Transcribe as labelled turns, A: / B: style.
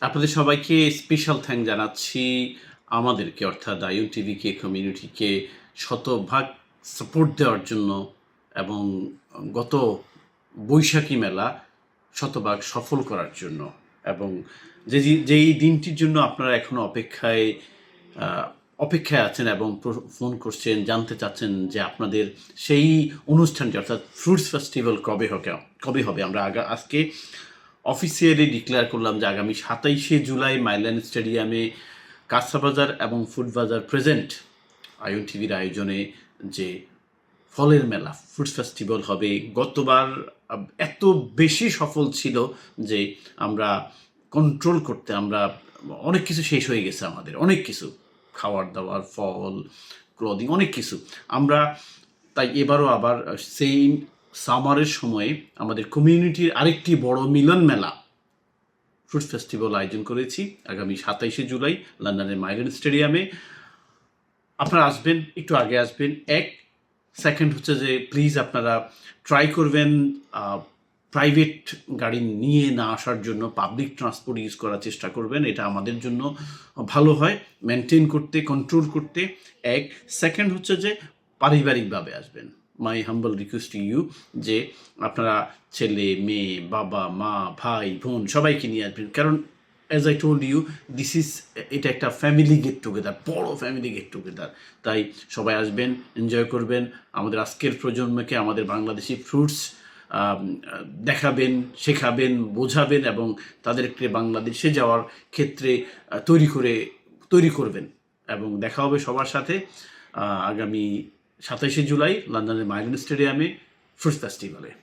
A: আপনাদের সবাইকে special thank জানাচ্ছি আমাদেরকে, অর্থাৎ আয়ুন টিভিকে কমিউনিটিকে শতভাগ সাপোর্ট দেওয়ার জন্য এবং গত বৈশাখী মেলা শতভাগ সফল করার জন্য এবং যে- যেই দিনটির জন্য আপনারা এখনও অপেক্ষায় অপেক্ষায় আছেন এবং ফোন করছেন, জানতে চাচ্ছেন যে আপনাদের সেই অনুষ্ঠানটি, অর্থাৎ ফ্রুটস ফেস্টিভ্যাল কবে হবে কবে হবে? আমরা আগা, আজকে অফিসিয়ালি ডিক্লেয়ার করলাম যে আগামী সাতাইশে জুলাই মাইল্যান্ড স্টেডিয়ামে কাঁচাবাজার এবং ফুড বাজার প্রেজেন্ট আয়ন টিভির আয়োজনে যে ফলের মেলা ফুড ফেস্টিভ্যাল হবে। গতবার এত বেশি সফল ছিল যে আমরা কন্ট্রোল করতে, আমরা অনেক কিছু শেষ হয়ে গেছে আমাদের। অনেক কিছু। খাওয়ার দাওয়ার, ফল ক্লদিং অনেক কিছু। আমরা তাই এবারও আবার সেই সামারের সময়ে আমাদের কমিউনিটির আরেকটি বড় মিলন মেলা ফ্রুট ফেস্টিভ্যাল আয়োজন করেছি আগামী সাতাইশে জুলাই লন্ডনের মাইলেন স্টেডিয়ামে। আপনারা আসবেন, একটু আগে আসবেন। এক সেকেন্ড হচ্ছে যে প্লিজ আপনারা ট্রাই করবেন প্রাইভেট গাড়ি নিয়ে না আসার জন্য পাবলিক ট্রান্সপোর্ট ইউজ করার চেষ্টা করবেন, এটা আমাদের জন্য ভালো হয় মেনটেন করতে কন্ট্রোল করতে। এক সেকেন্ড হচ্ছে যে পারিবারিকভাবে আসবেন। My humble request to you যে আপনারা ছেলে, মেয়ে, বাবা, মা, ভাই, বোন সবাইকে নিয়ে আসবেন। কারণ as I told you this is এটা একটা ফ্যামিলি গেট টুগেদার বড় ফ্যামিলি গেট টুগেদার তাই সবাই আসবেন এনজয় করবেন। আমাদের আজকের প্রজন্মকে আমাদের বাংলাদেশি ফ্রুটস দেখাবেন, শেখাবেন, বোঝাবেন এবং তাদেরকে বাংলাদেশে যাওয়ার ক্ষেত্রে তৈরি করে, তৈরি করবেন। এবং দেখা হবে সবার সাথে আগামী সাতাইশে জুলাই লন্ডনের মাইলেন স্টেডিয়ামে ফ্রুটস ফেস্টিভ্যালে